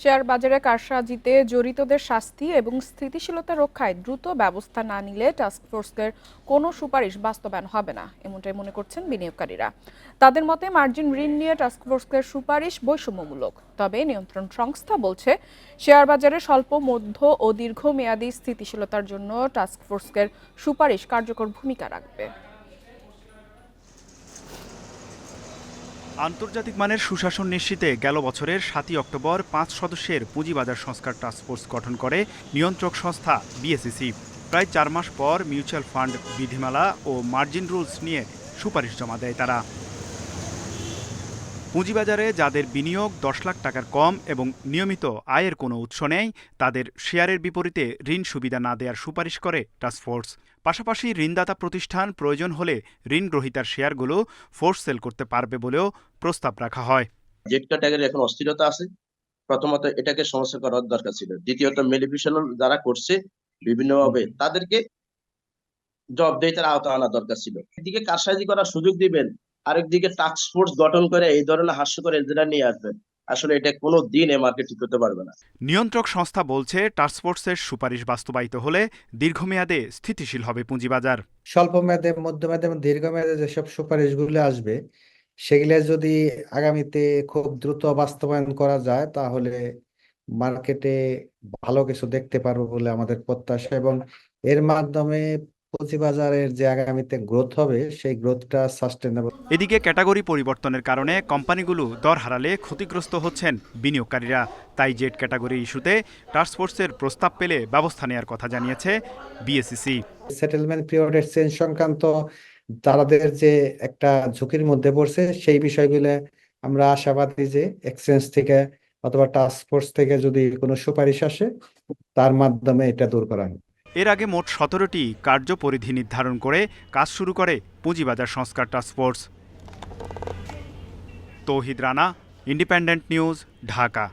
Share বাজারে কারসাজিতে জড়িতদের শাস্তি এবং স্থিতিশীলতা রক্ষায় দ্রুত ব্যবস্থা না নিলে টাস্কফোর্সের কোনো সুপারিশ বাস্তবায়ন হবে না। এমনটাই মনে করছেন বিনিয়োগকারীরা। তাদের মতে মার্জিন ঋণ নিয়ে টাস্কফোর্সের সুপারিশ বৈষম্যমূলক। তবে নিয়ন্ত্রণ সংস্থা বলছে শেয়ার বাজারে স্বল্প, মধ্য ও দীর্ঘমেয়াদী স্থিতিশীলতার জন্য টাস্কফোর্সের সুপারিশ কার্যকর ভূমিকা রাখবে। আন্তর্জাতিক মানের সুশাসন নিশ্চিতে গেল বছরের সাতই অক্টোবর পাঁচ সদস্যের পুঁজিবাজার সংস্কার টাস্কফোর্স গঠন করে নিয়ন্ত্রক সংস্থা বিএসিসি প্রায় চার মাস পর মিউচুয়াল ফান্ড বিধিমালা ও মার্জিন রুলস নিয়ে সুপারিশ জমা দেয় তারা। পুঁজিবাজারে যাদের বিনিয়োগ দশ লাখ টাকার কম এবং নিয়মিত আয়ের কোনো উৎস নেই, তাদের শেয়ারের বিপরীতে ঋণ সুবিধা না দেওয়ার সুপারিশ করে টাস্কফোর্স পাশাপাশি ঋণদাতা প্রতিষ্ঠান প্রয়োজন হলে ঋণ গ্রহীতার শেয়ারগুলো ফোর্স সেল করতে পারবে বলেও প্রস্তাব রাখা হয়। জেট ক্যাটাগরি এখন অস্থিরতা আছে। প্রথমত এটাকে সমস্যা করার দরকার ছিল। দ্বিতীয়ত মেলিফিশন যারা করছে বিভিন্নভাবে, তাদেরকে জবাবদেহিতার আওতা আনা দরকার ছিল। এদিকে কারসাজি করার সুযোগ দিবেন আরেকদিকে টাস্ক ফোর্স গঠন করে এই ধরনের হাস্যকর এজেন্ডা নিয়ে আসবেন আসলে এটা কোনো দিন এ মার্কেট ঠিক করতে পারবে না। নিয়ন্ত্রক সংস্থা বলছে টাস্কফোর্সের সুপারিশ বাস্তবায়িত হলে দীর্ঘমেয়াদে স্থিতিশীল হবে পুঁজিবাজার। স্বল্প মেয়াদে মধ্যমেয়াদে এবং দীর্ঘমেয়াদে যেসব সুপারিশগুলো আসবে সেগুলো যদি আগামীতে খুব দ্রুত বাস্তবায়ন করা যায় তাহলে মার্কেটে ভালো কিছু দেখতে পারব বলে আমাদের প্রত্যাশা এবং এর মাধ্যমে পুঁজিবাজারের যে আগামীতে গ্রোথ হবে সেই গ্রোথটা সাস্টেনেবল এদিকে ক্যাটাগরি পরিবর্তনের কারণে কোম্পানিগুলো দর হারালে ক্ষতিগ্রস্ত হচ্ছেন বিনিয়োগকারীরা। তাই জেট ক্যাটাগরি ইস্যুতে টাস্কফোর্সের প্রস্তাব পেলে ব্যবস্থা নেওয়ার কথা জানিয়েছে বিএসইসি সেটেলমেন্ট পিরিয়ডের চেঞ্জ সংক্রান্ত তাদের যে একটা ঝুঁকির মধ্যে পড়ছে সেই বিষয়গুলো আমরা আশাবাদী যে এক্সচেঞ্জ থেকে অথবা টাস্ক ফোর্স থেকে যদি কোনো সুপারিশ আসে তার মাধ্যমে এটা দূর করা হবে এর আগে মোট সতেরোটি কার্যপরিধি নির্ধারণ করে কাজ শুরু করে পুঁজিবাজার সংস্কার task force Tauhid Rana independent news Dhaka.